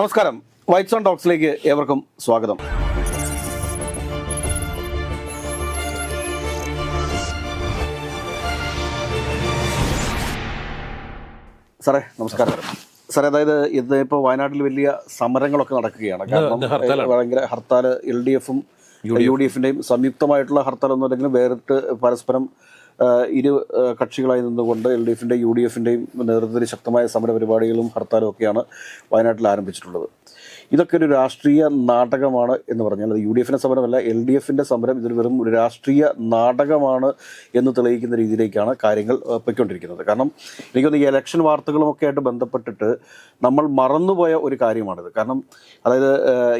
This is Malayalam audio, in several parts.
നമസ്കാരം. വൈറ്റ് സോൺ ടോക്സിലേക്ക് ഏവർക്കും സ്വാഗതം. സാറേ നമസ്കാരം. സാറേ അതായത് ഇത് ഇപ്പോൾ വയനാട്ടിൽ വലിയ സമരങ്ങളൊക്കെ നടക്കുകയാണ്. കാരണം ഭയങ്കര ഹർത്താൽ എൽ ഡി എഫും യു ഡി എഫിന്റെയും സംയുക്തമായിട്ടുള്ള ഹർത്താൽ ഒന്നും അല്ലെങ്കിൽ വേറിട്ട് പരസ്പരം ഇരു കക്ഷികളായി നിന്നുകൊണ്ട് എൽ ഡി എഫിന്റെയും യു ഡി എഫിന്റെയും നേതൃത്വത്തിൽ ശക്തമായ സമര പരിപാടികളും ഹർത്താലും ഒക്കെയാണ് വയനാട്ടിൽ ആരംഭിച്ചിട്ടുള്ളത്. ഇതൊക്കെ ഒരു രാഷ്ട്രീയ നാടകമാണ് എന്ന് പറഞ്ഞാൽ അത് യു ഡി എഫിന്റെ സമരമല്ല എൽ ഡി എഫിന്റെ സമരം ഇതൊരു വെറും ഒരു രാഷ്ട്രീയ നാടകമാണ് എന്ന് തെളിയിക്കുന്ന രീതിയിലേക്കാണ് കാര്യങ്ങൾ പൊയ്ക്കൊണ്ടിരിക്കുന്നത്. കാരണം എനിക്കൊന്ന് ഈ ഇലക്ഷൻ വാർത്തകളുമൊക്കെ ആയിട്ട് ബന്ധപ്പെട്ടിട്ട് നമ്മൾ മറന്നുപോയ ഒരു കാര്യമാണിത്. കാരണം അതായത്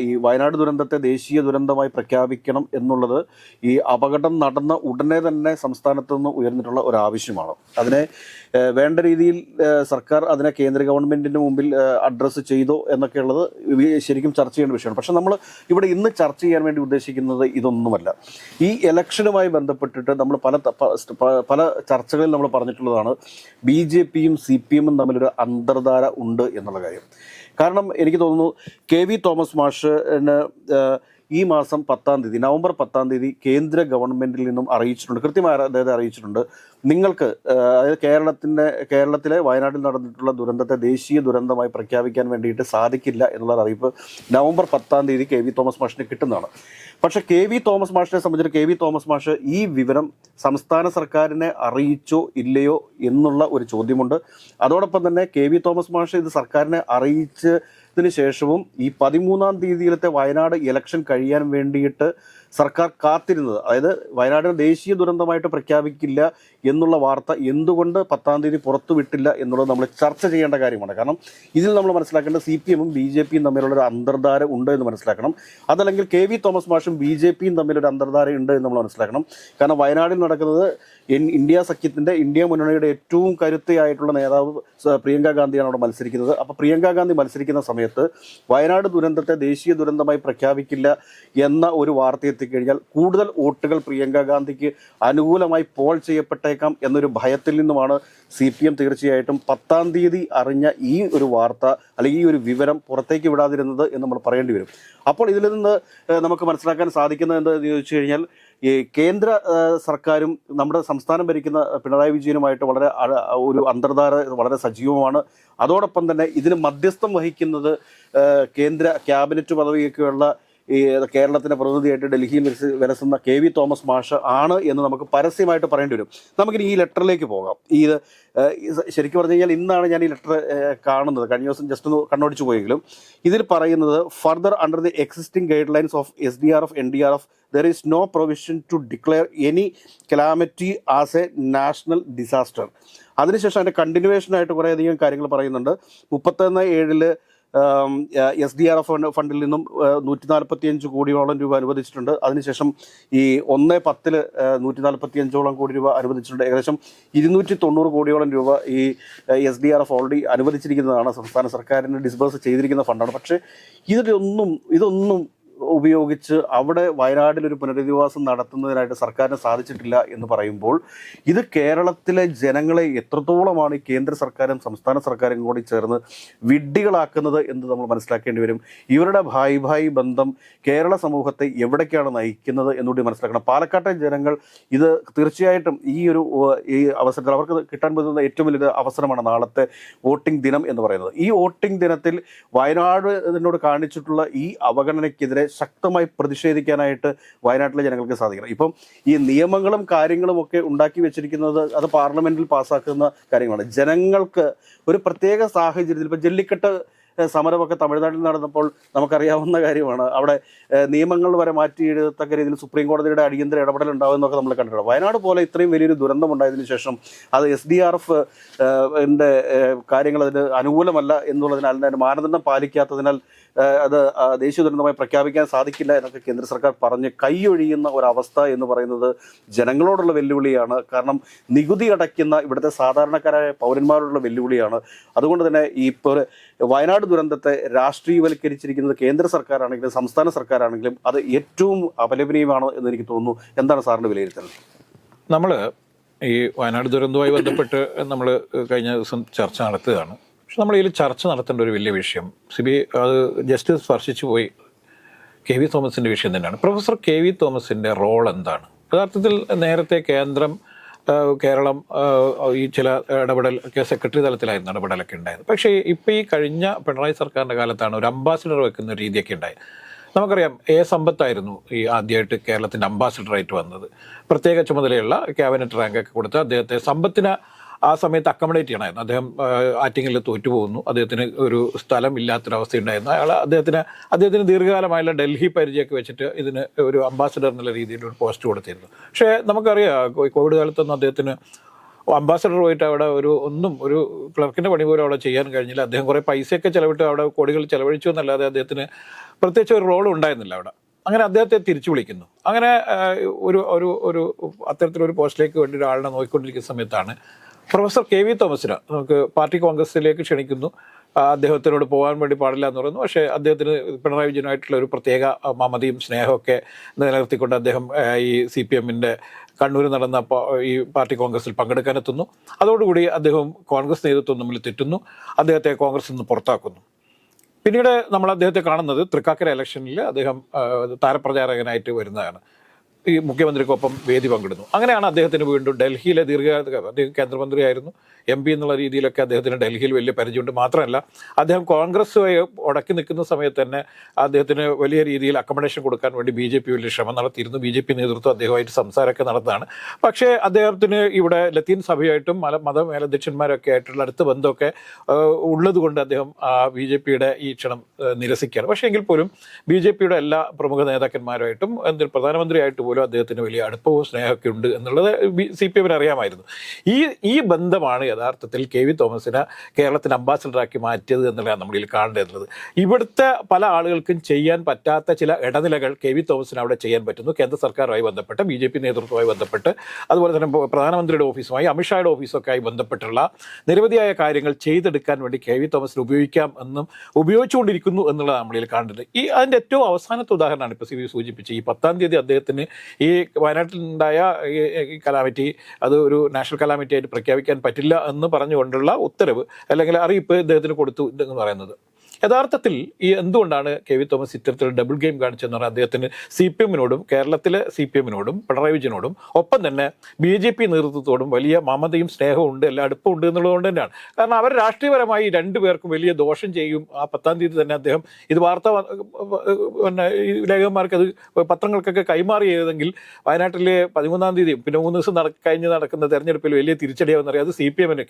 ഈ വയനാട് ദുരന്തത്തെ ദേശീയ ദുരന്തമായി പ്രഖ്യാപിക്കണം എന്നുള്ളത് ഈ അപകടം നടന്ന ഉടനെ തന്നെ സംസ്ഥാനത്ത് നിന്ന് ഉയർന്നിട്ടുള്ള ഒരു ആവശ്യമാണ്. അതിനെ വേണ്ട രീതിയിൽ സർക്കാർ അതിനെ കേന്ദ്ര ഗവൺമെന്റിന്റെ മുമ്പിൽ അഡ്രസ്സ് ചെയ്തോ എന്നൊക്കെയുള്ളത് ശരിക്കും ചർച്ച ചെയ്യേണ്ട വിഷയമാണ്. പക്ഷെ നമ്മൾ ഇവിടെ ഇന്ന് ചർച്ച ചെയ്യാൻ വേണ്ടി ഉദ്ദേശിക്കുന്നത് ഇതൊന്നുമല്ല. ഈ ഇലക്ഷനുമായി ബന്ധപ്പെട്ടിട്ട് നമ്മൾ പല പല ചർച്ചകളിൽ നമ്മൾ പറഞ്ഞിട്ടുള്ളതാണ് ബി ജെ പിയും സി പി എമ്മും തമ്മിലൊരു അന്തർധാര ഉണ്ട് എന്നുള്ള കാര്യം. കാരണം എനിക്ക് തോന്നുന്നു കെ വി തോമസ് മാഷിന് ഈ മാസം പത്താം തീയതി നവംബർ പത്താം തീയതി കേന്ദ്ര ഗവൺമെന്റിൽ നിന്നും അറിയിച്ചിട്ടുണ്ട് കൃത്യമായി അതായത് അറിയിച്ചിട്ടുണ്ട്. നിങ്ങൾക്ക് അതായത് കേരളത്തിന്റെ കേരളത്തിലെ വയനാട്ടിൽ നടന്നിട്ടുള്ള ദുരന്തത്തെ ദേശീയ ദുരന്തമായി പ്രഖ്യാപിക്കാൻ വേണ്ടിയിട്ട് സാധിക്കില്ല എന്നുള്ള അറിയിപ്പ്. നവംബർ പത്താം തീയതി കെ വി തോമസ് മാഷിന് കിട്ടുന്നതാണ്. പക്ഷേ കെ വി തോമസ് മാഷിനെ സംബന്ധിച്ച് കെ വി തോമസ് മാഷ് ഈ വിവരം സംസ്ഥാന സർക്കാരിനെ അറിയിച്ചോ ഇല്ലയോ എന്നുള്ള ഒരു ചോദ്യമുണ്ട്. അതോടൊപ്പം തന്നെ കെ വി തോമസ് മാഷ് ഇത് സർക്കാരിനെ അറിയിച്ചതിന് ശേഷവും ഈ പതിമൂന്നാം തീയതിയിലത്തെ വയനാട് ഇലക്ഷൻ കഴിയാൻ വേണ്ടിയിട്ട് സർക്കാർ കാത്തിരുന്നത്. അതായത് വയനാടിനെ ദേശീയ ദുരന്തമായിട്ട് പ്രഖ്യാപിക്കില്ല എന്നുള്ള വാർത്ത എന്തുകൊണ്ട് പത്താം തീയതി പുറത്തു വിട്ടില്ല എന്നുള്ളത് നമ്മൾ ചർച്ച ചെയ്യേണ്ട കാര്യമാണ്. കാരണം ഇതിൽ നമ്മൾ മനസ്സിലാക്കേണ്ടത് സി പി എമ്മും ബി ജെ പിയും തമ്മിലുള്ള ഒരു അന്തർധാര ഉണ്ട് എന്ന് മനസ്സിലാക്കണം. അതല്ലെങ്കിൽ കെ വി തോമസ് മാഷും ബി ജെ പിയും തമ്മിലൊരു അന്തർധാര ഉണ്ട് എന്ന് നമ്മൾ മനസ്സിലാക്കണം. കാരണം വയനാടിൽ നടക്കുന്നത് ഇന്ത്യ സഖ്യത്തിന്റെ ഇന്ത്യ മുന്നണിയുടെ ഏറ്റവും കരുത്തയായിട്ടുള്ള നേതാവ് പ്രിയങ്ക ഗാന്ധിയാണ് അവിടെ മത്സരിക്കുന്നത്. അപ്പോൾ പ്രിയങ്ക ഗാന്ധി മത്സരിക്കുന്ന സമയത്ത് വയനാട് ദുരന്തത്തെ ദേശീയ ദുരന്തമായി പ്രഖ്യാപിക്കില്ല എന്ന ഒരു വാർത്ത എത്തിക്കഴിഞ്ഞാൽ കൂടുതൽ വോട്ടുകൾ പ്രിയങ്ക ഗാന്ധിക്ക് അനുകൂലമായി പോൾ ചെയ്യപ്പെട്ടേക്കാം എന്നൊരു ഭയത്തിൽ നിന്നുമാണ് സി പി എം തീർച്ചയായിട്ടും പത്താം തീയതി അറിഞ്ഞ ഈ ഒരു വാർത്ത അല്ലെങ്കിൽ ഈ ഒരു വിവരം പുറത്തേക്ക് വിടാതിരുന്നത് എന്ന് നമ്മൾ പറയേണ്ടി വരും. അപ്പോൾ ഇതിൽ നിന്ന് നമുക്ക് മനസ്സിലാക്കാൻ സാധിക്കുന്നത് എന്താണെന്ന് ചോദിച്ചു കഴിഞ്ഞാൽ ഈ കേന്ദ്ര സർക്കാരും നമ്മുടെ സംസ്ഥാനം ഭരിക്കുന്ന പിണറായി വിജയനുമായിട്ട് വളരെ ഒരു അന്തർധാര വളരെ സജീവമാണ്. അതോടൊപ്പം തന്നെ ഇതിന് മധ്യസ്ഥം വഹിക്കുന്നത് കേന്ദ്ര ക്യാബിനറ്റ് പദവിയൊക്കെയുള്ള ഈ കേരളത്തിന്റെ പ്രതിനിധിയായിട്ട് ഡൽഹിയിൽ വിലസ- വിലസുന്ന കെ വി തോമസ് മാഷ് ആണ് എന്ന് നമുക്ക് പരസ്യമായിട്ട് പറയേണ്ടി വരും. നമുക്കിനി ഈ ലെറ്ററിലേക്ക് പോകാം. ഈ ശരിക്കും പറഞ്ഞു കഴിഞ്ഞാൽ ഇന്നാണ് ഞാൻ ഈ ലെറ്റർ കാണുന്നത്. കഴിഞ്ഞ ദിവസം ജസ്റ്റ് ഒന്ന് കണ്ണോടിച്ചു പോയെങ്കിലും ഇതിൽ പറയുന്നത് further under the existing guidelines of S D R F N D R F there is no provision to declare any calamity as a national disaster അതിനുശേഷം അതിന്റെ കണ്ടിന്യൂവേഷനായിട്ട് കുറേയധികം കാര്യങ്ങൾ പറയുന്നുണ്ട്. മുപ്പത്തൊന്ന് ഏഴിൽ എസ് ഡി ആർ എഫ് ഫണ്ടിൽ നിന്നും നൂറ്റി നാൽപ്പത്തി അഞ്ച് കോടിയോളം രൂപ അനുവദിച്ചിട്ടുണ്ട്. അതിനുശേഷം ഈ ഒന്ന് പത്തിൽ നൂറ്റി നാൽപ്പത്തി അഞ്ചോളം കോടി രൂപ അനുവദിച്ചിട്ടുണ്ട്. ഏകദേശം ഇരുന്നൂറ്റി തൊണ്ണൂറ് കോടിയോളം രൂപ ഈ S D R F already അനുവദിച്ചിരിക്കുന്നതാണ് സംസ്ഥാന സർക്കാരിന് ഡിസ്ബേഴ്സ് ചെയ്തിരിക്കുന്ന ഫണ്ടാണ്. പക്ഷേ ഇതിലൊന്നും ഇതൊന്നും ഉപയോഗിച്ച് അവിടെ വയനാട്ടിൽ ഒരു പുനരധിവാസം നടത്തുന്നതിനായിട്ട് സർക്കാരിന് സാധിച്ചിട്ടില്ല എന്ന് പറയുമ്പോൾ ഇത് കേരളത്തിലെ ജനങ്ങളെ എത്രത്തോളമാണ് കേന്ദ്ര സർക്കാരും സംസ്ഥാന സർക്കാരും കൂടി ചേർന്ന് വിഡ്ഢികളാക്കുന്നത് എന്ന് നമ്മൾ മനസ്സിലാക്കേണ്ടി വരും. ഇവരുടെ ഭായി ഭായി ബന്ധം കേരള സമൂഹത്തെ എവിടേക്കാണ് നയിക്കുന്നത് എന്നുകൂടി മനസ്സിലാക്കണം. പാലക്കാട്ടെ ജനങ്ങൾ ഇത് തീർച്ചയായിട്ടും ഈ ഒരു ഈ അവസരത്തിൽ അവർക്ക് കിട്ടാൻ പറ്റുന്ന ഏറ്റവും വലിയ അവസരമാണ് നാളത്തെ വോട്ടിംഗ് ദിനം എന്ന് പറയുന്നത്. ഈ വോട്ടിംഗ് ദിനത്തിൽ വയനാട് ഇതിനോട് കാണിച്ചിട്ടുള്ള ഈ അവഗണനയ്ക്കെതിരെ ശക്തമായി പ്രതിഷേധിക്കാനായിട്ട് വയനാട്ടിലെ ജനങ്ങൾക്ക് സാധിക്കണം. ഇപ്പം ഈ നിയമങ്ങളും കാര്യങ്ങളും ഒക്കെ ഉണ്ടാക്കി വെച്ചിരിക്കുന്നത് അത് പാർലമെന്റിൽ പാസ്സാക്കുന്ന കാര്യങ്ങളാണ്. ജനങ്ങൾക്ക് ഒരു പ്രത്യേക സാഹചര്യത്തിൽ ഇപ്പം ജല്ലിക്കെട്ട് സമരമൊക്കെ തമിഴ്നാട്ടിൽ നടന്നപ്പോൾ നമുക്കറിയാവുന്ന കാര്യമാണ്. അവിടെ നിയമങ്ങൾ വരെ മാറ്റി എഴുതത്തക്ക രീതിയിൽ സുപ്രീം കോടതിയുടെ അടിയന്തര ഇടപെടൽ ഉണ്ടാകുമെന്നൊക്കെ നമ്മൾ കണ്ടിട്ടുണ്ട്. വയനാട് പോലെ ഇത്രയും വലിയൊരു ദുരന്തം ഉണ്ടായതിനു ശേഷം അത് എസ് ഡി ആർ എഫ് കാര്യങ്ങൾ അതിന് അനുകൂലമല്ല എന്നുള്ളതിനാൽ മാനദണ്ഡം പാലിക്കാത്തതിനാൽ അത് ദേശീയ ദുരന്തമായി പ്രഖ്യാപിക്കാൻ സാധിക്കില്ല എന്നൊക്കെ കേന്ദ്ര സർക്കാർ പറഞ്ഞ് കൈയൊഴിയുന്ന ഒരവസ്ഥ എന്ന് പറയുന്നത് ജനങ്ങളോടുള്ള വെല്ലുവിളിയാണ്. കാരണം നികുതി അടയ്ക്കുന്ന ഇവിടുത്തെ സാധാരണക്കാരായ പൗരന്മാരോടുള്ള വെല്ലുവിളിയാണ്. അതുകൊണ്ട് തന്നെ ഈ ഇപ്പോൾ വയനാട് ദുരന്തത്തെ രാഷ്ട്രീയവൽക്കരിച്ചിരിക്കുന്നത് കേന്ദ്ര സർക്കാരാണെങ്കിലും സംസ്ഥാന സർക്കാരാണെങ്കിലും അത് ഏറ്റവും അപലപനീയമാണ് എന്ന് എനിക്ക് തോന്നുന്നു. എന്താണ് സാറിന്റെ വിലയിരുത്തൽ? നമ്മൾ ഈ വയനാട് ദുരന്തവുമായി ബന്ധപ്പെട്ട് നമ്മൾ കഴിഞ്ഞ ദിവസം ചർച്ച നടത്തുകയാണ്. പക്ഷെ നമ്മൾ ഇതിൽ ചർച്ച നടത്തേണ്ട ഒരു വലിയ വിഷയം സി ബി അത് ജസ്റ്റിസ് സ്പർശിച്ചു പോയി കെ വി തോമസിന്റെ വിഷയം തന്നെയാണ്. പ്രൊഫസർ കെ വി തോമസിന്റെ റോൾ എന്താണ്? യഥാർത്ഥത്തിൽ നേരത്തെ കേന്ദ്രം കേരളം ഈ ചില ഇടപെടൽ സെക്രട്ടറി തലത്തിലായിരുന്നു ഇടപെടലൊക്കെ ഉണ്ടായത്. പക്ഷേ ഇപ്പോൾ ഈ കഴിഞ്ഞ പിണറായി സർക്കാരിന്റെ കാലത്താണ് ഒരു അംബാസിഡർ വെക്കുന്ന രീതിയൊക്കെ ഉണ്ടായത്. നമുക്കറിയാം എ സമ്പത്തായിരുന്നു ഈ ആദ്യമായിട്ട് കേരളത്തിന്റെ അംബാസിഡറായിട്ട് വന്നത്. പ്രത്യേക ചുമതലയുള്ള ക്യാബിനറ്റ് റാങ്കൊക്കെ കൊടുത്ത് അദ്ദേഹത്തെ സമ്പത്തിന് ആ സമയത്ത് അക്കമഡേറ്റ് ചെയ്യണമായിരുന്നു. അദ്ദേഹം ആറ്റിങ്ങിൽ തോറ്റുപോകുന്നു. അദ്ദേഹത്തിന് ഒരു സ്ഥലം ഇല്ലാത്തൊരവസ്ഥ ഉണ്ടായിരുന്നു അയാൾ അദ്ദേഹത്തിന് അദ്ദേഹത്തിന് ദീർഘകാലമായുള്ള ഡൽഹി പരിചയമൊക്കെ വെച്ചിട്ട് ഇതിന് ഒരു അംബാസിഡർ എന്നുള്ള രീതിയിൽ ഒരു പോസ്റ്റ് കൊടുത്തിരുന്നു. പക്ഷേ നമുക്കറിയാം കോവിഡ് കാലത്തൊന്നും അദ്ദേഹത്തിന് അംബാസഡർ പോയിട്ട് അവിടെ ഒരു ഒന്നും ഒരു ക്ലർക്കിന്റെ പണി പോലും അവിടെ ചെയ്യാൻ കഴിഞ്ഞില്ല. അദ്ദേഹം കുറേ പൈസയൊക്കെ ചിലവിട്ട് അവിടെ കോടികൾ ചിലവഴിച്ചു എന്നല്ലാതെ അദ്ദേഹത്തിന് പ്രത്യേകിച്ച് ഒരു റോൾ ഉണ്ടായിരുന്നില്ല അവിടെ. അങ്ങനെ അദ്ദേഹത്തെ തിരിച്ചു വിളിക്കുന്നു. അങ്ങനെ ഒരു ഒരു ഒരു അത്തരത്തിലൊരു പോസ്റ്റിലേക്ക് വേണ്ടി ഒരാളിനെ നോക്കിക്കൊണ്ടിരിക്കുന്ന സമയത്താണ് പ്രൊഫസർ കെ വി തോമസിന് നമുക്ക് പാർട്ടി കോൺഗ്രസിലേക്ക് ക്ഷണിക്കുന്നു. അദ്ദേഹത്തിനോട് പോകാൻ വേണ്ടി പാടില്ല എന്ന് പറയുന്നു. പക്ഷേ അദ്ദേഹത്തിന് പിണറായി വിജയനുമായിട്ടുള്ള ഒരു പ്രത്യേക മമതിയും സ്നേഹമൊക്കെ നിലനിർത്തിക്കൊണ്ട് അദ്ദേഹം ഈ സി പി എമ്മിന്റെ കണ്ണൂർ നടന്ന ഈ പാർട്ടി കോൺഗ്രസിൽ പങ്കെടുക്കാനെത്തുന്നു അതോടുകൂടി അദ്ദേഹം കോൺഗ്രസ് നേതൃത്വം തമ്മിൽ തെറ്റുന്നു. അദ്ദേഹത്തെ കോൺഗ്രസിൽ നിന്ന് പുറത്താക്കുന്നു. പിന്നീട് നമ്മൾ അദ്ദേഹത്തെ കാണുന്നത് തൃക്കാക്കര ഇലക്ഷനിൽ അദ്ദേഹം താരപ്രചാരകനായിട്ട് വരുന്നതാണ്. ഈ മുഖ്യമന്ത്രിക്കൊപ്പം വേദി പങ്കിടുന്നു. അങ്ങനെയാണ് അദ്ദേഹത്തിന് വീണ്ടും ഡൽഹിയിലെ ദീർഘകാല അദ്ദേഹം കേന്ദ്രമന്ത്രിയായിരുന്നു. എം പി എന്നുള്ള രീതിയിലൊക്കെ അദ്ദേഹത്തിന് ഡൽഹിയിൽ വലിയ പരിചയമുണ്ട്. മാത്രമല്ല അദ്ദേഹം കോൺഗ്രസ് ഉടക്കി നിൽക്കുന്ന സമയത്ത് തന്നെ അദ്ദേഹത്തിന് വലിയ രീതിയിൽ അക്കോമഡേഷൻ കൊടുക്കാൻ വേണ്ടി ബി ജെ പി വലിയ ശ്രമം നടത്തിയിരുന്നു. ബി ജെ പി നേതൃത്വം അദ്ദേഹമായിട്ട് സംസാരമൊക്കെ നടന്നതാണ്. പക്ഷേ അദ്ദേഹത്തിന് ഇവിടെ ലത്തീൻ സഭയായിട്ടും മല മത മേലധ്യക്ഷന്മാരൊക്കെ ആയിട്ടുള്ള അടുത്ത ബന്ധമൊക്കെ ഉള്ളതുകൊണ്ട് അദ്ദേഹം ബി ജെ പിയുടെ ഈ ക്ഷണം നിരസിക്കുകയാണ്. പക്ഷേ എങ്കിൽ പോലും ബി ജെ പിയുടെ എല്ലാ പ്രമുഖ നേതാക്കന്മാരുമായിട്ടും എന്തിന് പ്രധാനമന്ത്രിയായിട്ട് പോലും അദ്ദേഹത്തിന് വലിയ അടുപ്പവും സ്നേഹമൊക്കെ ഉണ്ട് എന്നുള്ളത് സി പി എമ്മിന് അറിയാമായിരുന്നു. ഈ ഈ ബന്ധമാണ് യഥാർത്ഥത്തിൽ കെ വി തോമസിനെ കേരളത്തിന് അംബാസഡറാക്കി മാറ്റിയത് എന്നുള്ളതാണ് നമ്മളിൽ കാണേണ്ടത് ഇവിടുത്തെ പല ആളുകൾക്കും ചെയ്യാൻ പറ്റാത്ത ചില ഇടനിലകൾ കെ വി തോമസിന് അവിടെ ചെയ്യാൻ പറ്റുന്നു. കേന്ദ്ര സർക്കാരുമായി ബന്ധപ്പെട്ട് ബി ജെ പി നേതൃത്വവുമായി ബന്ധപ്പെട്ട് അതുപോലെ തന്നെ പ്രധാനമന്ത്രിയുടെ ഓഫീസുമായി അമിത്ഷായുടെ ഓഫീസൊക്കെ ആയി ബന്ധപ്പെട്ടുള്ള നിരവധിയായ കാര്യങ്ങൾ ചെയ്തെടുക്കാൻ വേണ്ടി കെ വി തോമസിന് ഉപയോഗിക്കാം എന്നും ഉപയോഗിച്ചുകൊണ്ടിരിക്കുന്നു എന്നുള്ളതാണ് നമ്മളിൽ കാണേണ്ടത്. ഈ അതിന്റെ ഏറ്റവും അവസാനത്തെ ഉദാഹരണമാണ് ഇപ്പോൾ സി വി സൂചിപ്പിച്ച് ഈ പത്താം തീയതി അദ്ദേഹത്തിന് ഈ വയനാട്ടിലുണ്ടായ ഈ കലാമിറ്റി അത് ഒരു നാഷണൽ കലാമിറ്റി ആയിട്ട് പ്രഖ്യാപിക്കാൻ പറ്റില്ല എന്ന് പറഞ്ഞുകൊണ്ടുള്ള ഉത്തരവ് അല്ലെങ്കിൽ അറിയിപ്പ് ഇദ്ദേഹത്തിന് കൊടുത്തു ഇതെന്ന് പറയുന്നത്. യഥാർത്ഥത്തിൽ ഈ എന്തുകൊണ്ടാണ് കെ വി തോമസ് ഇത്തരത്തിൽ ഡബിൾ ഗെയിം കാണിച്ചതെന്ന് പറഞ്ഞാൽ അദ്ദേഹത്തിന് സി പി എമ്മിനോടും കേരളത്തിലെ സി പി എമ്മിനോടും പിണറായി വിജയനോടും ഒപ്പം തന്നെ ബി ജെ പി നേതൃത്വത്തോടും വലിയ മമതയും സ്നേഹവും ഉണ്ട് എല്ലാ അടുപ്പമുണ്ട് എന്നുള്ളതുകൊണ്ട് തന്നെയാണ്. കാരണം അവർ രാഷ്ട്രീയപരമായി രണ്ടുപേർക്കും വലിയ ദോഷം ചെയ്യും. ആ പത്താം തീയതി തന്നെ അദ്ദേഹം ഇത് വാർത്ത പിന്നെ ഈ ലേഖകന്മാർക്ക് അത് പത്രങ്ങൾക്കൊക്കെ കൈമാറി ചെയ്തെങ്കിൽ വയനാട്ടിലെ പതിമൂന്നാം തീയതി പിന്നെ മൂന്ന് ദിവസം നട കഴിഞ്ഞ് നടക്കുന്ന തെരഞ്ഞെടുപ്പിൽ വലിയ തിരിച്ചടിയാവുന്നറിയാം അത് സി പി എമ്മിന്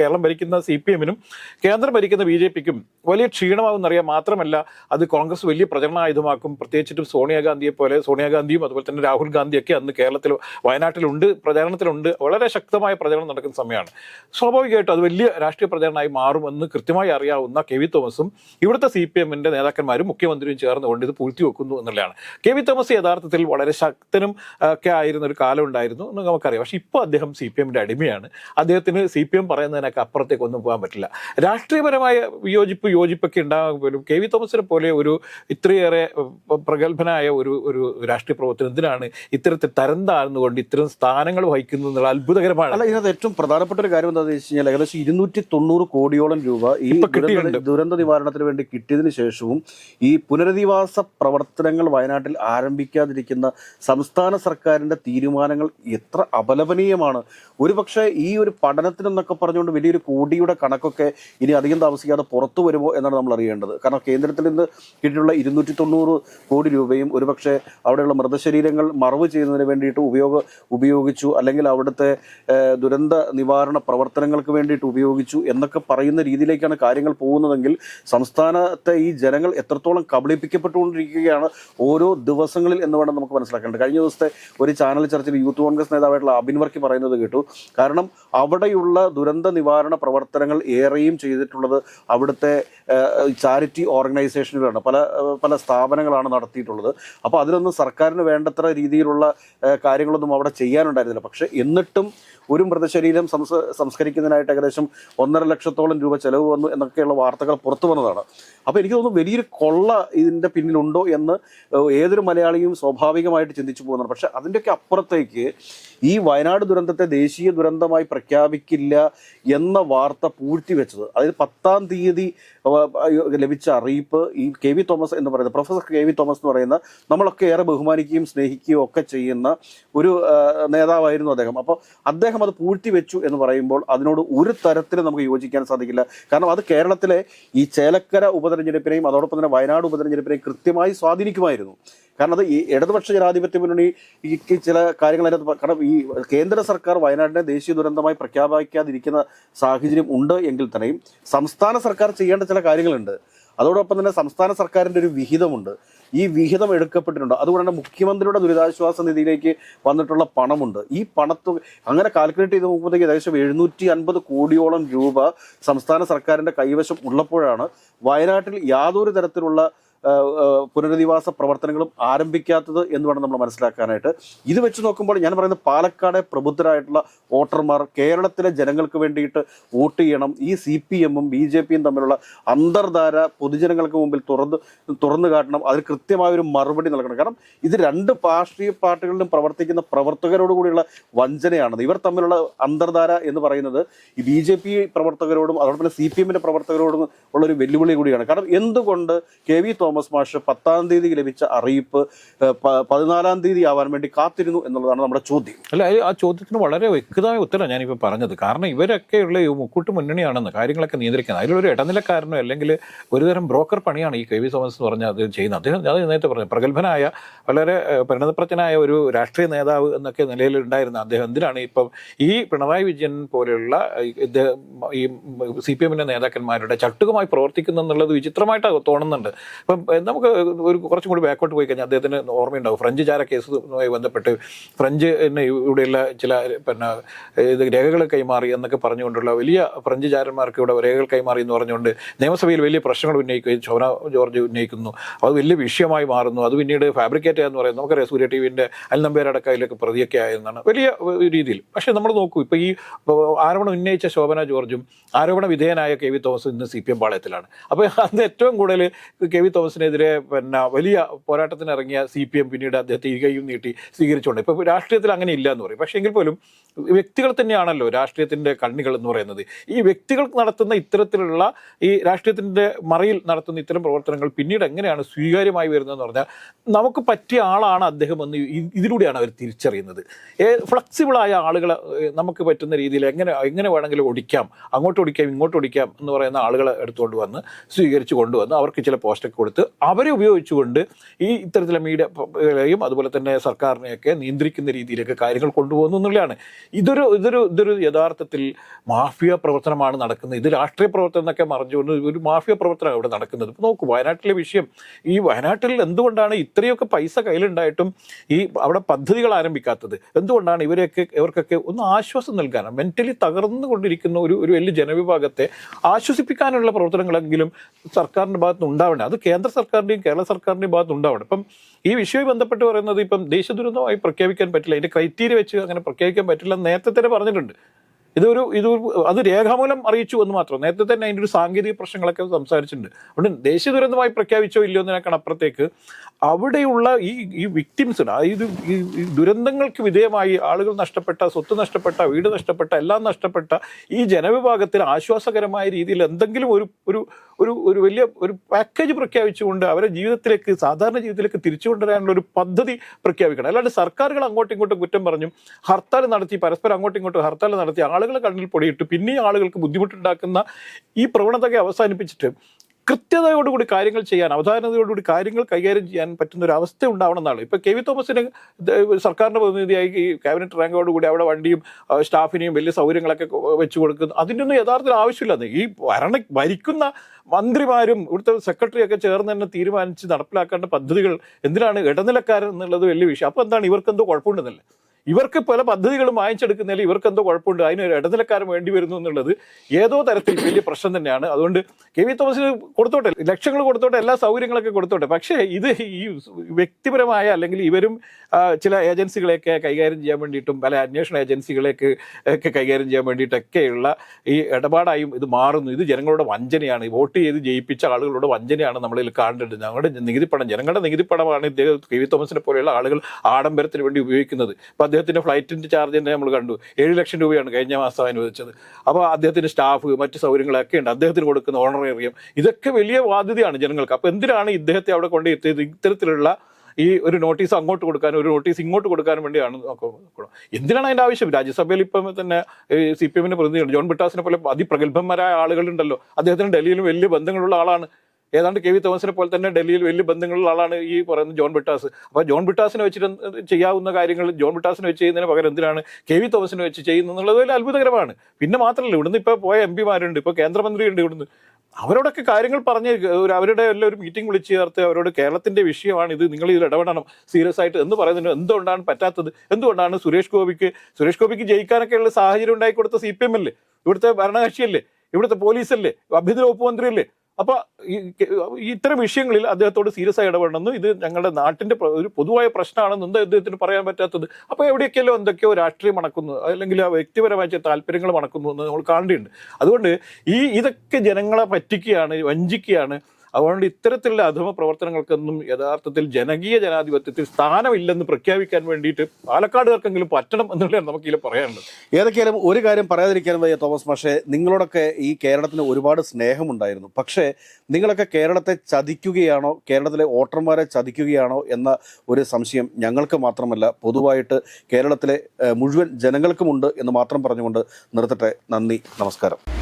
കേരളം ഭരിക്കുന്ന സി പി എമ്മിനും കേന്ദ്രം ഭരിക്കുന്ന ബി ജെ പിക്കും വലിയ ക്ഷീണമാകുമെന്നറിയാം മാത്രമല്ല അത് കോൺഗ്രസ് വലിയ പ്രചരണ ആയുധമാക്കും പ്രത്യേകിച്ചിട്ടും സോണിയാഗാന്ധിയെ പോലെ സോണിയാഗാന്ധിയും അതുപോലെ തന്നെ രാഹുൽ ഗാന്ധിയൊക്കെ അന്ന് കേരളത്തിൽ വയനാട്ടിലുണ്ട് പ്രചാരണത്തിലുണ്ട്. വളരെ ശക്തമായ പ്രചരണം നടക്കുന്ന സമയമാണ്. സ്വാഭാവികമായിട്ടും അത് വലിയ രാഷ്ട്രീയ പ്രചരണമായി മാറുമെന്ന് കൃത്യമായി അറിയാവുന്ന കെ വി തോമസും ഇവിടുത്തെ സി പി എമ്മിന്റെ നേതാക്കന്മാരും മുഖ്യമന്ത്രിയും ചേർന്നുകൊണ്ട് ഇത് പൂഴ്ത്തി വെക്കുന്നു എന്നുള്ളതാണ്. കെ വി തോമസ് യഥാർത്ഥത്തിൽ വളരെ ശക്തനും ഒക്കെ ആയിരുന്ന ഒരു കാലം ഉണ്ടായിരുന്നു എന്ന് നമുക്കറിയാം. പക്ഷേ ഇപ്പോൾ അദ്ദേഹം സി പി എമ്മിന്റെ അടിമയാണ്. അദ്ദേഹത്തിന് സി പി എം പറയുന്നതിനൊക്കെ അപ്പുറത്തേക്ക് ഒന്നും പോകാൻ പറ്റില്ല. രാഷ്ട്രീയപരമായ വിയോജിപ്പ് യോജിപ്പൊക്കെ ഉണ്ടാകും പോലും കെ വി തോമസിനെ പോലെ ഒരു ഇത്രയേറെ പ്രഗത്ഭനായ ഒരു ഒരു രാഷ്ട്രീയ പ്രവർത്തനം എന്തിനാണ് ഇത്തരത്തിൽ തരം താഴ്ന്നുകൊണ്ട് ഇത്തരം സ്ഥാനങ്ങൾ വഹിക്കുന്നത് എന്നുള്ള അത്ഭുതകരമാണ് അല്ല ഇതിനകത്ത് ഏറ്റവും പ്രധാനപ്പെട്ട ഒരു കാര്യം എന്താണെന്ന് വെച്ച് കഴിഞ്ഞാൽ ഏകദേശം ഇരുന്നൂറ്റി തൊണ്ണൂറ് കോടിയോളം രൂപ ഈ ദുരന്ത. നിവാരണത്തിന് വേണ്ടി കിട്ടിയതിന് ശേഷവും ഈ പുനരധിവാസ പ്രവർത്തനങ്ങൾ വയനാട്ടിൽ ആരംഭിക്കാതിരിക്കുന്ന സംസ്ഥാന സർക്കാരിന്റെ തീരുമാനങ്ങൾ എത്ര അപലപനീയമാണ് ഒരുപക്ഷെ ഈ ഒരു പഠനത്തിനെന്നൊക്കെ പറഞ്ഞുകൊണ്ട് വലിയൊരു കോടിയുടെ കണക്കൊക്കെ ഇനി അധികം താമസിക്കാതെ പുറത്തു വരുമോ എന്നാണ് നമ്മൾ അറിയേണ്ടത്. കാരണം കേന്ദ്രത്തിൽ നിന്ന് കിട്ടിയിട്ടുള്ള ഇരുന്നൂറ്റി തൊണ്ണൂറ് കോടി രൂപയും ഒരുപക്ഷെ അവിടെയുള്ള മൃതശരീരങ്ങൾ മറവ് ചെയ്യുന്നതിന് വേണ്ടിയിട്ട് ഉപയോഗ ഉപയോഗിച്ചു അല്ലെങ്കിൽ അവിടുത്തെ ദുരന്ത നിവാരണ പ്രവർത്തനങ്ങൾക്ക് വേണ്ടിയിട്ട് ഉപയോഗിച്ചു എന്നൊക്കെ പറയുന്ന രീതിയിലേക്കാണ് കാര്യങ്ങൾ പോകുന്നതെങ്കിൽ സംസ്ഥാനത്തെ ഈ ജനങ്ങൾ എത്രത്തോളം കബളിപ്പിക്കപ്പെട്ടുകൊണ്ടിരിക്കുകയാണ് ഓരോ ദിവസങ്ങളിൽ എന്ന് വേണം നമുക്ക് മനസ്സിലാക്കേണ്ടത്. കഴിഞ്ഞ ദിവസത്തെ ഒരു ചാനൽ ചർച്ചയിൽ യൂത്ത് കോൺഗ്രസ് നേതാവായിട്ടുള്ള അബിൻ വർക്കി പറയുന്നത് കേട്ടു. കാരണം അവിടെയുള്ള ദുരന്ത നിവാരണ പ്രവർത്തനങ്ങൾ ഏറെയും ചെയ്തിട്ടുള്ളത് അവിടുത്തെ ചാരിറ്റി ഓർഗനൈസേഷനുകളാണ് പല പല സ്ഥാപനങ്ങളാണ് നടത്തിയിട്ടുള്ളത്. അപ്പോൾ അതിലൊന്നും സർക്കാരിന് വേണ്ടത്ര രീതിയിലുള്ള കാര്യങ്ങളൊന്നും അവിടെ ചെയ്യാനുണ്ടായിരുന്നില്ല. പക്ഷേ എന്നിട്ടും ഒരു മൃതശരീരം സംസ് സംസ്കരിക്കുന്നതിനായിട്ട് ഏകദേശം ഒന്നര ലക്ഷത്തോളം രൂപ ചെലവ് വന്നു എന്നൊക്കെയുള്ള വാർത്തകൾ പുറത്തു വന്നതാണ്. അപ്പോൾ എനിക്ക് തോന്നുന്നു വലിയൊരു കൊള്ള ഇതിന്റെ പിന്നിലുണ്ടോ എന്ന് ഏതൊരു മലയാളിയും സ്വാഭാവികമായിട്ട് ചിന്തിച്ചു പോകുന്നതാണ് പക്ഷേ അതിന്റെയൊക്കെ അപ്പുറത്തേക്ക് ഈ വയനാട് ദുരന്തത്തെ ദേശീയ ദുരന്തമായി പ്രഖ്യാപിക്കില്ല എന്ന വാർത്ത പൂഴ്ത്തിവെച്ചത് അതായത് പത്താം തീയതി ലഭിച്ച അറിയിപ്പ് ഈ കെ വി തോമസ് എന്ന് പറയുന്ന പ്രൊഫസർ കെ വി തോമസ് എന്ന് പറയുന്ന നമ്മളൊക്കെ ഏറെ ബഹുമാനിക്കുകയും സ്നേഹിക്കുകയും ഒക്കെ ചെയ്യുന്ന ഒരു നേതാവായിരുന്നു അദ്ദേഹം. അപ്പോൾ അദ്ദേഹം അത് പൂഴ്ത്തിവെച്ചു എന്ന് പറയുമ്പോൾ അതിനോട് ഒരു തരത്തിലും നമുക്ക് യോജിക്കാൻ സാധിക്കില്ല. കാരണം അത് കേരളത്തിലെ ഈ ചേലക്കര ഉപതെരഞ്ഞെടുപ്പിനെയും അതോടൊപ്പം തന്നെ വയനാട് ഉപതെരഞ്ഞെടുപ്പിനെയും കൃത്യമായി സ്വാധീനിക്കുമായിരുന്നു. കാരണം അത് ഈ ഇടതുപക്ഷ ജനാധിപത്യ മുന്നണി ഈ ഈ ചില കാര്യങ്ങൾ അതിനകത്ത് കാരണം ഈ കേന്ദ്ര സർക്കാർ വയനാടിനെ ദേശീയ ദുരന്തമായി പ്രഖ്യാപിക്കാതിരിക്കുന്ന സാഹചര്യം ഉണ്ട് എങ്കിൽ തന്നെയും സംസ്ഥാന സർക്കാർ ചെയ്യേണ്ട ചില കാര്യങ്ങളുണ്ട്. അതോടൊപ്പം തന്നെ സംസ്ഥാന സർക്കാരിന്റെ ഒരു വിഹിതമുണ്ട്. ഈ വിഹിതം എടുക്കപ്പെട്ടിട്ടുണ്ട്. അതുകൊണ്ട് മുഖ്യമന്ത്രിയുടെ ദുരിതാശ്വാസ നിധിയിലേക്ക് വന്നിട്ടുള്ള പണമുണ്ട്. ഈ പണത്ത് അങ്ങനെ കാൽക്കുലേറ്റ് ചെയ്ത് നോക്കുമ്പോഴത്തേക്ക് ഏകദേശം എഴുന്നൂറ്റി അൻപത് കോടിയോളം രൂപ സംസ്ഥാന സർക്കാരിന്റെ കൈവശം ഉള്ളപ്പോഴാണ് വയനാട്ടിൽ യാതൊരു തരത്തിലുള്ള പുനരധിവാസ പ്രവർത്തനങ്ങളും ആരംഭിക്കാത്തത് എന്ന് വേണം നമ്മൾ മനസ്സിലാക്കാനായിട്ട്. ഇത് വെച്ച് നോക്കുമ്പോൾ ഞാൻ പറയുന്നത് പാലക്കാടെ പ്രബുദ്ധരായിട്ടുള്ള വോട്ടർമാർ കേരളത്തിലെ ജനങ്ങൾക്ക് വേണ്ടിയിട്ട് വോട്ട് ചെയ്യണം. ഈ സി പി എമ്മും ബി ജെ പിയും തമ്മിലുള്ള അന്തർധാര പൊതുജനങ്ങൾക്ക് മുമ്പിൽ തുറന്ന് തുറന്നു കാട്ടണം. അതിൽ കൃത്യമായ ഒരു മറുപടി നൽകണം. കാരണം ഇത് രണ്ട് രാഷ്ട്രീയ പാർട്ടികളിലും പ്രവർത്തിക്കുന്ന പ്രവർത്തകരോട് കൂടിയുള്ള വഞ്ചനയാണ്. ഇവർ തമ്മിലുള്ള അന്തർധാര എന്ന് പറയുന്നത് ഈ ബി ജെ പി പ്രവർത്തകരോടും അതോടൊപ്പം സി പി എമ്മിന്റെ പ്രവർത്തകരോടും ഉള്ള ഒരു വെല്ലുവിളി കൂടിയാണ്. കാരണം എന്തുകൊണ്ട് കെ വി മാഷ് പത്താം തീയതി ലഭിച്ച അറിയിപ്പ് പതിനാലാം തീയതി ആവാൻ വേണ്ടി കാത്തിരുന്നു എന്നുള്ളതാണ് നമ്മുടെ ചോദ്യം. അല്ല ആ ചോദ്യത്തിന് വളരെ വ്യക്തമായ ഉത്തരം ഞാനിപ്പോൾ പറഞ്ഞത്. കാരണം ഇവരൊക്കെയുള്ള ഈ മുക്കൂട്ട് മുന്നണിയാണെന്ന് കാര്യങ്ങളൊക്കെ നിയന്ത്രിക്കുന്നത്. അതിലൊരു ഇടനിലക്കാരനോ അല്ലെങ്കിൽ ഒരുതരം ബ്രോക്കർ പണിയാണ് ഈ കെ വി തോമസ് എന്ന് പറഞ്ഞ അത് ചെയ്യുന്നത്. അദ്ദേഹം ഞാൻ നേരത്തെ പറഞ്ഞു പ്രഗത്ഭനായ വളരെ പരിണതപ്രജ്ഞനായ ഒരു രാഷ്ട്രീയ നേതാവ് എന്നൊക്കെ നിലയിൽ ഉണ്ടായിരുന്ന അദ്ദേഹം എന്തിനാണ് ഇപ്പം ഈ പിണറായി വിജയൻ പോലെയുള്ള ഈ സി പി എമ്മിന്റെ നേതാക്കന്മാരുടെ ചട്ടുകമായി പ്രവർത്തിക്കുന്നു എന്നുള്ളത് വിചിത്രമായിട്ട് തോന്നുന്നുണ്ട്. ഏഹ്, നമുക്ക് ഒരു കുറച്ചും കൂടി ബാക്കോട്ട് പോയി കഴിഞ്ഞാൽ അദ്ദേഹത്തിന് ഓർമ്മയുണ്ടാവും. ഫ്രഞ്ച് ചാര കേസുമായി ബന്ധപ്പെട്ട് ഫ്രഞ്ച് ഇവിടെയുള്ള ചില പിന്നെ ഇത് രേഖകൾ കൈമാറി എന്നൊക്കെ പറഞ്ഞുകൊണ്ടുള്ള വലിയ ഫ്രഞ്ച് ചാരന്മാർക്ക് ഇവിടെ രേഖകൾ കൈമാറി എന്ന് പറഞ്ഞുകൊണ്ട് നിയമസഭയിൽ വലിയ പ്രശ്നങ്ങൾ ഉന്നയിക്കുകയും ശോഭന ജോർജ് ഉന്നയിക്കുന്നു. അത് വലിയ വിഷയമായി മാറുന്നു. അത് പിന്നീട് ഫാബ്രിക്കേറ്റ് എന്ന് പറയുന്നത് നമുക്കറിയാം സൂര്യ ടി വിന്റെ അൽനമ്പേരടക്കം അതിലൊക്കെ പ്രതിയൊക്കെ ആയെന്നാണ്. വലിയ രീതിയിൽ. പക്ഷേ നമ്മൾ നോക്കൂ ഇപ്പോൾ ഈ ആരോപണം ഉന്നയിച്ച ശോഭന ജോർജും ആരോപണ വിധേയനായ കെ വി തോമസും ഇന്ന് സി പി എം പാളയത്തിലാണ്. അപ്പോൾ അന്ന് ഏറ്റവും കൂടുതൽ കെ വി തോമസിനെതിരെ പിന്നെ വലിയ പോരാട്ടത്തിന് ഇറങ്ങിയ സി പി എം പിന്നീട് അദ്ദേഹത്തെ ഇരുകയും നീട്ടി സ്വീകരിച്ചുകൊണ്ട്. ഇപ്പോൾ രാഷ്ട്രീയത്തിൽ അങ്ങനെ ഇല്ല എന്ന് പറയും. പക്ഷേ എങ്കിൽ പോലും വ്യക്തികൾ തന്നെയാണല്ലോ രാഷ്ട്രീയത്തിന്റെ കണ്ണികൾ എന്ന് പറയുന്നത്. ഈ വ്യക്തികൾ നടത്തുന്ന ഇത്തരത്തിലുള്ള ഈ രാഷ്ട്രീയത്തിന്റെ മറയിൽ നടത്തുന്ന ഇത്തരം പ്രവർത്തനങ്ങൾ പിന്നീട് എങ്ങനെയാണ് സ്വീകാര്യമായി വരുന്നതെന്ന് പറഞ്ഞാൽ നമുക്ക് പറ്റിയ ആളാണ് അദ്ദേഹം എന്ന് ഇതിലൂടെയാണ് അവർ തിരിച്ചറിയുന്നത്. ഫ്ലെക്സിബിളായ ആളുകളെ നമുക്ക് പറ്റുന്ന രീതിയിൽ എങ്ങനെ എങ്ങനെ വേണമെങ്കിലും ഒടിക്കാം അങ്ങോട്ട് ഒടിക്കാം ഇങ്ങോട്ട് ഒടിക്കാം എന്ന് പറയുന്ന ആളുകളെ എടുത്തുകൊണ്ട് വന്ന് സ്വീകരിച്ചു കൊണ്ടുവന്ന് അവർക്ക് ചില പോസ്റ്റൊക്കെ കൊടുത്ത് അവരെ ഉപയോഗിച്ചുകൊണ്ട് ഈ ഇത്തരത്തിലെ മീഡിയയും അതുപോലെ തന്നെ സർക്കാരിനെയൊക്കെ നിയന്ത്രിക്കുന്ന രീതിയിലേക്ക് കാര്യങ്ങൾ കൊണ്ടുപോകുന്നു എന്നുള്ളതാണ്. ഇതൊരു ഇതൊരു ഇതൊരു യഥാർത്ഥത്തിൽ മാഫിയ പ്രവർത്തനമാണ് നടക്കുന്നത്. ഇത് രാഷ്ട്രീയ പ്രവർത്തനം എന്നൊക്കെ മറിഞ്ഞുകൊണ്ട് ഒരു മാഫിയ പ്രവർത്തനമാണ് ഇവിടെ നടക്കുന്നത്. ഇപ്പോൾ നോക്കൂ വയനാട്ടിലെ വിഷയം. ഈ വയനാട്ടിൽ എന്തുകൊണ്ടാണ് ഇത്രയൊക്കെ പൈസ കയ്യിലുണ്ടായിട്ടും ഈ അവിടെ പദ്ധതികൾ ആരംഭിക്കാത്തത്? എന്തുകൊണ്ടാണ് ഇവരെയൊക്കെ ഇവർക്കൊക്കെ ഒന്ന് ആശ്വാസം നൽകാനാണ് മെന്റലി തകർന്നുകൊണ്ടിരിക്കുന്ന ഒരു ഒരു വലിയ ജനവിഭാഗത്തെ ആശ്വസിപ്പിക്കാനുള്ള പ്രവർത്തനങ്ങളെങ്കിലും സർക്കാരിന്റെ ഭാഗത്ത് ഉണ്ടാവേണ്ടത് അത് കേന്ദ്ര സർക്കാരിന്റെയും കേരള സർക്കാരിന്റെയും ഭാഗത്ത് ഉണ്ടാവണം ഇപ്പം ഈ വിഷയവുമായി ബന്ധപ്പെട്ട് പറയുന്നത് ഇപ്പം ദേശദുരന്തമായി പ്രഖ്യാപിക്കാൻ പറ്റില്ല. അതിന്റെ ക്രൈറ്റീരിയ വെച്ച് അങ്ങനെ പ്രഖ്യാപിക്കാൻ പറ്റില്ല നേരത്തെ തന്നെ പറഞ്ഞിട്ടുണ്ട്. ഇതൊരു ഇത് അത് രേഖാമൂലം അറിയിച്ചു എന്ന് മാത്രം. നേരത്തെ തന്നെ അതിന്റെ ഒരു സാങ്കേതിക പ്രശ്നങ്ങളൊക്കെ സംസാരിച്ചിട്ടുണ്ട്. അതുകൊണ്ട് ദേശീയ ദുരന്തമായി പ്രഖ്യാപിച്ചോ ഇല്ലയോ എന്നതിനേക്കാൾ അപ്പുറത്തേക്ക് അവിടെയുള്ള ഈ ഈ വിക്ടിംസ് ഇത് ഈ ദുരന്തങ്ങൾക്ക് വിധേയമായി ആളുകൾ നഷ്ടപ്പെട്ട സ്വത്ത് നഷ്ടപ്പെട്ട വീട് നഷ്ടപ്പെട്ട എല്ലാം നഷ്ടപ്പെട്ട ഈ ജനവിഭാഗത്തിൽ ആശ്വാസകരമായ രീതിയിൽ എന്തെങ്കിലും ഒരു ഒരു ഒരു ഒരു വലിയ ഒരു പാക്കേജ് പ്രഖ്യാപിച്ചുകൊണ്ട് അവരെ ജീവിതത്തിലേക്ക് സാധാരണ ജീവിതത്തിലേക്ക് തിരിച്ചു കൊണ്ടുവരാനുള്ള ഒരു പദ്ധതി പ്രഖ്യാപിക്കണം. അല്ലാണ്ട് സർക്കാരുകൾ അങ്ങോട്ടും ഇങ്ങോട്ടും കുറ്റം പറഞ്ഞും ഹർത്താൽ നടത്തി പരസ്പരം അങ്ങോട്ടും ഇങ്ങോട്ടും ഹർത്താൽ നടത്തി ആളുകളെ കണ്ണിൽ പൊടിയിട്ട് പിന്നെയും ആളുകൾക്ക് ബുദ്ധിമുട്ടുണ്ടാക്കുന്ന ഈ പ്രവണതയെ അവസാനിപ്പിച്ചിട്ട് കൃത്യതയോടുകൂടി കാര്യങ്ങൾ ചെയ്യാൻ അവധാനതയോടുകൂടി കാര്യങ്ങൾ കൈകാര്യം ചെയ്യാൻ പറ്റുന്ന ഒരു അവസ്ഥ ഉണ്ടാവണമെന്നാണ്. ഇപ്പൊ കെ വി തോമസിന് സർക്കാരിന്റെ പ്രതിനിധിയായി ഈ ക്യാബിനറ്റ് റാങ്കോടുകൂടി അവിടെ വണ്ടിയും സ്റ്റാഫിനെയും വലിയ സൗകര്യങ്ങളൊക്കെ വെച്ചു കൊടുക്കുന്നു. അതിന്റെ യഥാർത്ഥത്തിൽ ആവശ്യമില്ല ഈ ഭരണ ഭരിക്കുന്ന മന്ത്രിമാരും ഇവിടുത്തെ സെക്രട്ടറിയൊക്കെ ചേർന്ന് തന്നെ തീരുമാനിച്ച് നടപ്പിലാക്കേണ്ട പദ്ധതികൾ എന്തിനാണ് ഇടനിലക്കാരൻ എന്നുള്ളത് വലിയ വിഷയം. അപ്പോൾ എന്താണ് ഇവർക്കെന്തോ കുഴപ്പമുണ്ടെന്നല്ലേ? ഇവർക്ക് പല പദ്ധതികളും വാങ്ങിച്ചെടുക്കുന്നതിൽ ഇവർക്ക് എന്തോ കുഴപ്പമുണ്ട്. അതിന് ഒരു ഇടനിലക്കാരൻ വേണ്ടി വരുന്നു എന്നുള്ളത് ഏതോ തരത്തിൽ വലിയ പ്രശ്നം തന്നെയാണ്. അതുകൊണ്ട് കെ വി തോമസിന് കൊടുത്തോട്ടെ. ലക്ഷങ്ങൾ കൊടുത്തോട്ടെ എല്ലാ സൗകര്യങ്ങളൊക്കെ കൊടുത്തോട്ടെ. പക്ഷേ ഇത് ഈ വ്യക്തിപരമായ അല്ലെങ്കിൽ ഇവരും ചില ഏജൻസികളെയൊക്കെ കൈകാര്യം ചെയ്യാൻ വേണ്ടിയിട്ടും പല അന്വേഷണ ഏജൻസികളെയൊക്കെ ഒക്കെ കൈകാര്യം ചെയ്യാൻ വേണ്ടിയിട്ടൊക്കെയുള്ള ഈ ഇടപാടായും ഇത് മാറുന്നു. ഇത് ജനങ്ങളുടെ വഞ്ചനയാണ്. വോട്ട് ചെയ്ത് ജയിപ്പിച്ച ആളുകളുടെ വഞ്ചനയാണ് നമ്മളിൽ കാണേണ്ടത്. ഞങ്ങളുടെ നികുതിപ്പണം ജനങ്ങളുടെ നികുതിപ്പണമാണ് ഇദ്ദേഹം കെ വി തോമസിനെ പോലെയുള്ള ആളുകൾ ആഡംബരത്തിന് വേണ്ടി ഉപയോഗിക്കുന്നത്. ഇപ്പൊ അദ്ദേഹത്തിന്റെ ഫ്ലൈറ്റിന്റെ ചാർജ് തന്നെ നമ്മൾ കണ്ടു. ഏഴ് ലക്ഷം രൂപയാണ് കഴിഞ്ഞ മാസം അനുവദിച്ചത്. അപ്പോൾ അദ്ദേഹത്തിന്റെ സ്റ്റാഫ് മറ്റ് സൗകര്യങ്ങളൊക്കെ ഉണ്ട്. അദ്ദേഹത്തിന് കൊടുക്കുന്ന ഓണറേറിയം ഇതൊക്കെ വലിയ ബാധ്യതയാണ് ജനങ്ങൾക്ക്. അപ്പോൾ എന്തിനാണ് ഇദ്ദേഹത്തെ അവിടെ കൊണ്ട് എത്തിയത് ഇത്തരത്തിലുള്ള ഈ ഒരു നോട്ടീസ് അങ്ങോട്ട് കൊടുക്കാനും ഒരു നോട്ടീസ് ഇങ്ങോട്ട് കൊടുക്കാനും വേണ്ടിയാണ്. എന്തിനാണ് അതിന്റെ ആവശ്യം? രാജ്യസഭയിൽ ഇപ്പം തന്നെ സി പി എമ്മിന്റെ പ്രതിനിധിയുണ്ട് ജോൺ ബിട്ടാസിനെ പോലെ അതിപ്രഗത്ഭന്മാരായ ആളുകളുണ്ടല്ലോ. അദ്ദേഹത്തിന് ഡൽഹിയിലും വലിയ ബന്ധങ്ങളുള്ള ആളാണ്. ഏതാണ്ട് കെ വി തോമസിനെ പോലെ തന്നെ ഡൽഹിയിൽ വലിയ ബന്ധങ്ങളുള്ള ആളാണ് ഈ പറയുന്ന ജോൺ ബിട്ടാസ്. അപ്പൊ ജോൺ ബിട്ടാസിനെ വെച്ചിട്ട് ചെയ്യാവുന്ന കാര്യങ്ങൾ ജോൺ ബിട്ടാസിനെ വെച്ച് ചെയ്യുന്നതിന് പകരം എന്തിനാണ് കെ വി തോമസിനെ വെച്ച് ചെയ്യുന്നത് വലിയ അത്ഭുതകരമാണ്. പിന്നെ മാത്രമല്ല ഇവിടുന്ന് ഇപ്പൊ പോയ എം പിമാരുണ്ട് ഇപ്പൊ കേന്ദ്രമന്ത്രിയുണ്ട് ഇവിടുന്ന്. അവരോടൊക്കെ കാര്യങ്ങൾ പറഞ്ഞ് അവരുടെ എല്ലാം ഒരു മീറ്റിംഗ് വിളിച്ച് ചേർത്ത് അവരോട് കേരളത്തിന്റെ വിഷയമാണ് ഇത് നിങ്ങൾ ഇതിൽ ഇടപെടണം സീരിയസ് ആയിട്ട് എന്ന് പറയുന്നതിന് എന്തുകൊണ്ടാണ് പറ്റാത്തത്? എന്തുകൊണ്ടാണ് സുരേഷ് ഗോപിക്ക് സുരേഷ് ഗോപിക്ക് ജയിക്കാനൊക്കെ ഉള്ള സാഹചര്യം ഉണ്ടാക്കി കൊടുത്ത സി പി എം അല്ലേ? ഇവിടുത്തെ ഭരണകക്ഷിയല്ലേ? ഇവിടുത്തെ പോലീസല്ലേ? അഭ്യന്തര വകുപ്പ് മന്ത്രിയല്ലേ? അപ്പൊ ഈ ഈ ഇത്തരം വിഷയങ്ങളിൽ അദ്ദേഹത്തോട് സീരിയസ് ആയി ഇടപെടണമെന്നും ഇത് ഞങ്ങളുടെ നാട്ടിന്റെ ഒരു പൊതുവായ പ്രശ്നമാണെന്ന് എന്താ അദ്ദേഹത്തിന് പറയാൻ പറ്റാത്തത്? അപ്പൊ എവിടെയൊക്കെയല്ലോ എന്തൊക്കെയോ രാഷ്ട്രീയം മണക്കുന്നു അല്ലെങ്കിൽ ആ വ്യക്തിപരമായ താല്പര്യങ്ങൾ മണക്കുന്നു എന്ന് നമ്മൾ കാണേണ്ടിയുണ്ട് അതുകൊണ്ട് ഈ ഇതൊക്കെ ജനങ്ങളെ പറ്റിക്കുകയാണ് വഞ്ചിക്കുകയാണ്. അതുകൊണ്ട് ഇത്തരത്തിലുള്ള അധമ പ്രവർത്തനങ്ങൾക്കൊന്നും യഥാർത്ഥത്തിൽ ജനകീയ ജനാധിപത്യത്തിൽ സ്ഥാനമില്ലെന്ന് പ്രഖ്യാപിക്കാൻ വേണ്ടിയിട്ട് പാലക്കാടുകാർക്കെങ്കിലും പറ്റണം എന്നുള്ളതാണ് നമുക്ക് ഇതിൽ പറയാനുള്ളത്. ഏതൊക്കെയാലും ഒരു കാര്യം പറയാതിരിക്കാൻ വയ്യ തോമസ് മാഷെ നിങ്ങളോടൊക്കെ ഈ കേരളത്തിന് ഒരുപാട് സ്നേഹമുണ്ടായിരുന്നു. പക്ഷേ നിങ്ങളൊക്കെ കേരളത്തെ ചതിക്കുകയാണോ കേരളത്തിലെ വോട്ടർമാരെ ചതിക്കുകയാണോ എന്ന ഒരു സംശയം ഞങ്ങൾക്ക് മാത്രമല്ല പൊതുവായിട്ട് കേരളത്തിലെ മുഴുവൻ ജനങ്ങൾക്കുമുണ്ട് എന്ന് മാത്രം പറഞ്ഞുകൊണ്ട് നിർത്തട്ടെ. നന്ദി നമസ്കാരം.